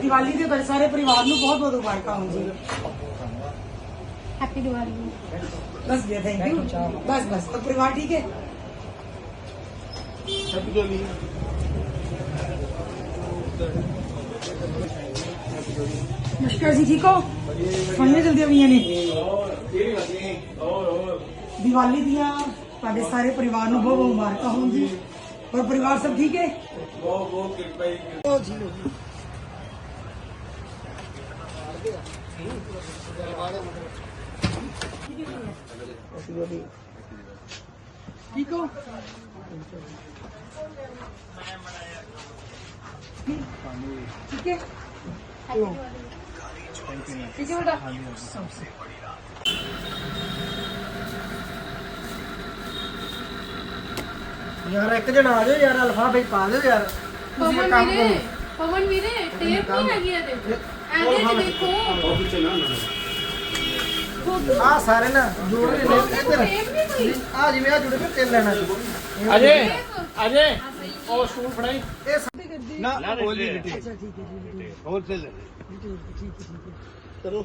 ਦੀਵਾਲੀ ਦੇ ਬੜੇ ਸਾਰੇ ਪਰਿਵਾਰ ਨੂੰ ਬਹੁਤ ਬਹੁਤ ਮੁਬਾਰਕਾਂ ਹੋਣ ਜੀ। ਹੈਪੀ ਦੀਵਾਲੀ। ਬਸ ਜੀ ਥੈਂਕ ਯੂ ਬਸ ਬਸ। ਤਾਂ ਪਰਿਵਾਰ ਠੀਕ ਹੈ? ਹੈਪੀ ਦੀਵਾਲੀ ਨਮਸਕਾਰ ਜੀ ਠੀਕ ਹੋ? ਫੋਨੇ ਜਲਦੀ ਆਈਆਂ ਨੇ। ਦੀਵਾਲੀ ਦੀਆਂ ਤੁਹਾਡੇ ਸਾਰੇ ਪਰਿਵਾਰ ਨੂੰ ਬਹੁਤ ਮੁਬਾਰਕਾਂ ਹੋਣ ਜੀ। और परिवार सब ठीक है वो वो कृपा ही ठीक हो ठीक है ठीक है बेटा सबसे बड़ी रात ਯਾਰ ਇੱਕ ਜਣਾ ਆ ਜਾਓ ਯਾਰ ਅਲਫਾ ਬਈ ਪਾ ਦਿਓ ਯਾਰ। ਪਵਨ ਵੀਰੇ ਪਵਨ ਵੀਰੇ ਟੇਪ ਨਹੀਂ ਹੈਗੀ ਇਹਦੇ ਚ ਇਹਦੇ ਦੇਖੋ। ਆ ਸਾਰੇ ਨਾ ਜੋੜ ਕੇ ਲੈ ਇੱਧਰ। ਆ ਜਿਵੇਂ ਆ ਜੁੜੇ ਫਿਰ ਤਿੰਨ ਲੈਣਾ ਅਜੇ ਅਜੇ ਉਹ ਸਕੂਲ ਫੜਾਈ। ਇਹ ਸਾਡੀ ਗੱਡੀ। ਨਾ ਹੋਲੀ ਰਿਟੇਲ ਹੋਲਸੇਲ ਚਲੋ।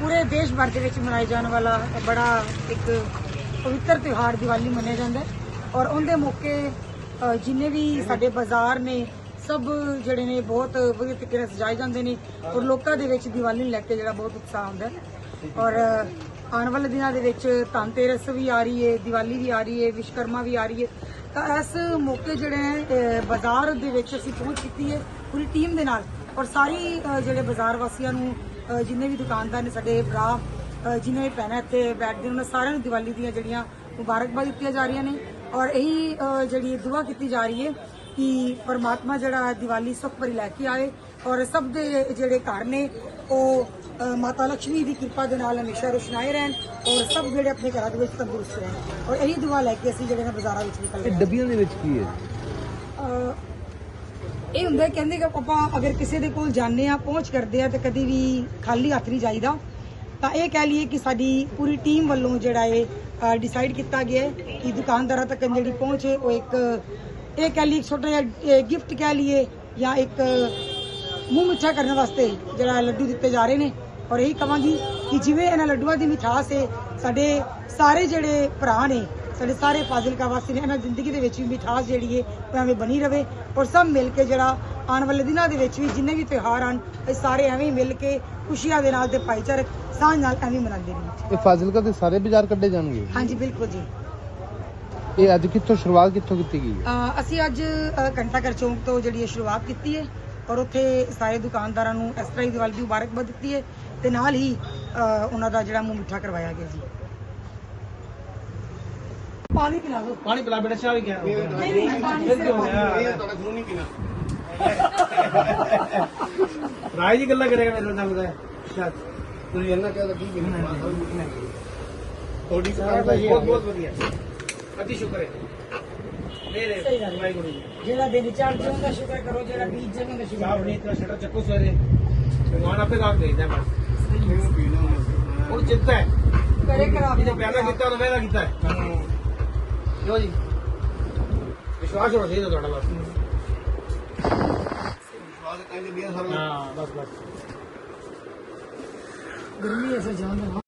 ਪੂਰੇ ਦੇਸ਼ ਭਰ ਦੇ ਵਿੱਚ ਮਨਾਏ ਜਾਣ ਵਾਲਾ ਬੜਾ ਇੱਕ ਪਵਿੱਤਰ ਤਿਉਹਾਰ ਦੀਵਾਲੀ ਮੰਨਿਆ ਜਾਂਦਾ ਔਰ ਉਹਦੇ ਮੌਕੇ ਜਿੰਨੇ ਵੀ ਸਾਡੇ ਬਾਜ਼ਾਰ ਨੇ, ਸਭ ਜਿਹੜੇ ਨੇ ਬਹੁਤ ਵਧੀਆ ਤਰੀਕੇ ਨਾਲ ਸਜਾਏ ਜਾਂਦੇ ਨੇ ਔਰ ਲੋਕਾਂ ਦੇ ਵਿੱਚ ਦੀਵਾਲੀ ਨੂੰ ਲੈ ਕੇ ਜਿਹੜਾ ਬਹੁਤ ਉਤਸ਼ਾਹ ਹੁੰਦਾ ਔਰ, ਆਉਣ ਵਾਲੇ ਦਿਨਾਂ ਦੇ ਵਿੱਚ ਧਨਤੇਰਸ ਵੀ ਆ ਰਹੀ ਹੈ, ਦੀਵਾਲੀ ਵੀ ਆ ਰਹੀ ਹੈ ਵਿਸ਼ਕਰਮਾ ਵੀ ਆ ਰਹੀ ਹੈ। ਤਾਂ ਇਸ ਮੌਕੇ ਜਿਹੜੇ ਹੈ ਬਾਜ਼ਾਰ ਦੇ ਵਿੱਚ ਅਸੀਂ ਪਹੁੰਚ ਕੀਤੀ ਹੈ, ਪੂਰੀ ਟੀਮ ਦੇ ਨਾਲ ਔਰ ਸਾਰੀ ਜਿਹੜੇ ਬਾਜ਼ਾਰ ਵਾਸੀਆਂ ਨੂੰ ਜਿੰਨੇ ਵੀ ਦੁਕਾਨਦਾਰ ਨੇ ਸਾਡੇ ਭਰਾ ਅਹ, ਜਿੰਨੇ ਵੀ ਭੈਣਾਂ ਇੱਥੇ ਬੈਠਦੇ ਨੇ ਉਹਨਾਂ ਸਾਰਿਆਂ ਨੂੰ ਦੀਵਾਲੀ ਦੀਆਂ ਜਿਹੜੀਆਂ ਮੁਬਾਰਕਬਾਦ ਦਿੱਤੀਆਂ ਜਾ ਰਹੀਆਂ ਨੇ। ਔਰ ਇਹੀ ਜਿਹੜੀ ਦੁਆ ਕੀਤੀ ਜਾ ਰਹੀ ਹੈ ਕਿ ਪਰਮਾਤਮਾ ਜਿਹੜਾ ਦੀਵਾਲੀ ਸੁਖ ਭਰੀ ਲੈ ਕੇ ਆਏ ਔਰ ਸਭ ਦੇ ਜਿਹੜੇ ਘਰ ਨੇ ਉਹ ਮਾਤਾ ਲక్ష్ਮੀ ਦੀ ਕਿਰਪਾ ਦੇ ਨਾਲ ਹਮੇਸ਼ਾ ਰੁਸ਼ਨਾਏ ਰਹਿਣ ਔਰ ਸਭ ਜਿਹੜੇ ਆਪਣੇ ਘਰਾਂ ਦੇ ਵਿੱਚ ਤੰਦਰੁਸਤ ਰਹਿਣ। ਔਰ ਇਹੀ ਦੁਆ ਲੈ ਕੇ ਅਸੀਂ ਜਿਹੜੇ ਨੇ ਬਾਜ਼ਾਰਾਂ ਵਿੱਚ ਨਿਕਲ ਰਹੇ ਹਾਂ ਡੱਬੀਆਂ ਦੇ ਵਿੱਚ ਕੀ ਹੈ? ਇਹ ਹੁੰਦਾ ਕਹਿੰਦੇ ਕਿ ਆਪਾਂ ਅਗਰ ਕਿਸੇ ਦੇ ਕੋਲ ਜਾਂਦੇ ਆ ਪਹੁੰਚ ਕਰਦੇ ਆ ਤੇ ਕਦੀ ਵੀ ਖਾਲੀ ਹੱਥ ਨਹੀਂ ਜਾਈਦਾ, ਤਾਂ ਇਹ ਕਹਿ ਲਈਏ ਕਿ ਸਾਡੀ ਪੂਰੀ ਟੀਮ ਵੱਲੋਂ ਜਿਹੜਾ ਇਹ ਡਿਸਾਈਡ ਕੀਤਾ ਗਿਆ ਕਿ ਦੁਕਾਨਦਾਰਾਂ ਤੱਕ ਜਿਹੜੀ ਪਹੁੰਚ ਉਹ ਇੱਕ, ਇਹ ਕਹਿ ਲਈਏ ਇੱਕ ਛੋਟਾ ਜਿਹਾ ਗਿਫਟ ਕਹਿ ਲਈਏ ਜਾਂ ਇੱਕ ਮੂੰਹ ਮਿੱਠਾ ਕਰਨ ਵਾਸਤੇ ਜਿਹੜਾ ਲੱਡੂ ਦਿੱਤੇ ਜਾ ਰਹੇ ਨੇ। ਔਰ ਇਹੀ ਕਹਾਂਗੀ ਕਿ ਜਿਵੇਂ ਇਹਨਾਂ ਲੱਡੂਆਂ ਦੀ ਮਿਠਾਸ ਹੈ, ਸਾਡੇ ਸਾਰੇ ਜਿਹੜੇ ਭਰਾ ਨੇ ਸਾਡੇ ਸਾਰੇ ਫਾਜ਼ਿਲਕਾ ਵਾਸੀ ਨੇ ਇਹਨਾਂ ਜ਼ਿੰਦਗੀ ਦੇ ਵਿੱਚ ਵੀ ਮਿਠਾਸ ਜਿਹੜੀ ਹੈ ਉਹ ਐਵੇਂ ਬਣੀ ਰਵੇ ਔਰ ਸਭ ਮਿਲ ਕੇ ਜਿਹੜਾ ਆਉਣ ਵਾਲੇ ਦਿਨਾਂ ਦੇ ਵਿੱਚ ਵੀ ਜਿੰਨੇ ਵੀ ਤਿਉਹਾਰ ਆਣ ਇਹ ਸਾਰੇ ਐਵੇਂ ਮਿਲ ਕੇ ਖੁਸ਼ੀਆਂ ਦੇ ਨਾਲ ਤੇ ਭਾਈਚਾਰਕ ਸਾਂਝ ਨਾਲ ਐਵੇਂ ਮਨਾਉਂਦੇ ਨੇ। ਇਹ ਫਾਜ਼ਿਲਕਾ ਦੇ ਸਾਰੇ ਬਾਜ਼ਾਰ ਕੱਢੇ ਜਾਣਗੇ? ਹਾਂਜੀ ਬਿਲਕੁਲ ਜੀ। ਇਹ ਅੱਜ ਕਿੱਥੋਂ ਸ਼ੁਰੂਆਤ ਕਿੱਥੋਂ ਕੀਤੀ ਗਈ ਹੈ? ਅਸੀਂ ਅੱਜ ਅ, ਘੰਟਾਘਰ ਚੌਂਕ ਤੋਂ ਜਿਹੜੀ ਇਹ ਸ਼ੁਰੂਆਤ ਕੀਤੀ ਹੈ ਔਰ ਉੱਥੇ ਸਾਰੇ ਦੁਕਾਨਦਾਰਾਂ ਨੂੰ ਇਸ ਤਰ੍ਹਾਂ ਹੀ ਦੀਵਾਲੀ ਦੀ ਮੁਬਾਰਕਬਾਦ ਦਿੱਤੀ ਹੈ ਤੇ ਨਾਲ ਹੀ ਉਹਨਾਂ ਦਾ ਜਿਹੜਾ ਮੂੰਹ ਮਿੱਠਾ ਕਰਵਾਇਆ ਗਿਆ ਜੀ। ਪਾਣੀ ਪਿਲਾ ਦਿਓ। ਪਾਣੀ ਪਿਲਾ ਬੇਟਾ ਚਾਹ ਵੀ ਗਿਆ ਨਹੀਂ ਨਹੀਂ ਪਾਣੀ ਸਿਰਫ ਪਾਣੀ। ਰਾਜ ਜੀ ਗੱਲਾਂ ਕਰੇਗਾ ਮੇਰੇ ਨਾਲ ਲੱਗਦਾ ਸ਼ਾਇਦ ਤੁਸੀਂ ਇਹਨਾਂ ਕਹਿੰਦਾ ਕੀ ਥੋੜੀ ਬਹੁਤ ਬਹੁਤ ਵਧੀਆ। ਅਤੀ ਸ਼ੁਕਰ ਹੈ। ਮੇਰੇ ਸਹੀ ਗੱਲ। ਵਾਹਿਗੁਰੂ ਜੀ। ਜਿਹੜਾ ਦਿਨ ਚੜ ਜਾਂਦਾ ਸ਼ੁਕਰ ਕਰੋ ਜਿਹੜਾ ਬੀਜ ਜਾਂਦਾ ਸ਼ੁਕਰ ਚਾਹ ਬਣੀ ਇਤਨਾ ਛੋਟਾ ਚੱਕੂ ਸਵੇਰੇ। ਭਗਵਾਨ ਆਪੇ ਕੰਮ ਦੇਦਾ। ਬਸ ਉਹ ਚਿੰਤਾ ਹੈ। ਕਰੇ ਕਰਾ ਜਿਹਨੇ ਪਿਆਰਾ ਕੀਤਾ ਉਹਨੇ ਵੇਲਾ ਕੀਤਾ ਹੈ। ਲੋ ਜੀ? ਵਿਸ਼ਵਾਸ ਹੋਣਾ ਚਾਹੀਦਾ ਤੁਹਾਡਾ ਬਸ। ਹਾਂ ਬਸ ਬਸ। ਗਰਮੀ ਐਸਾ ਜਾਂਦਾ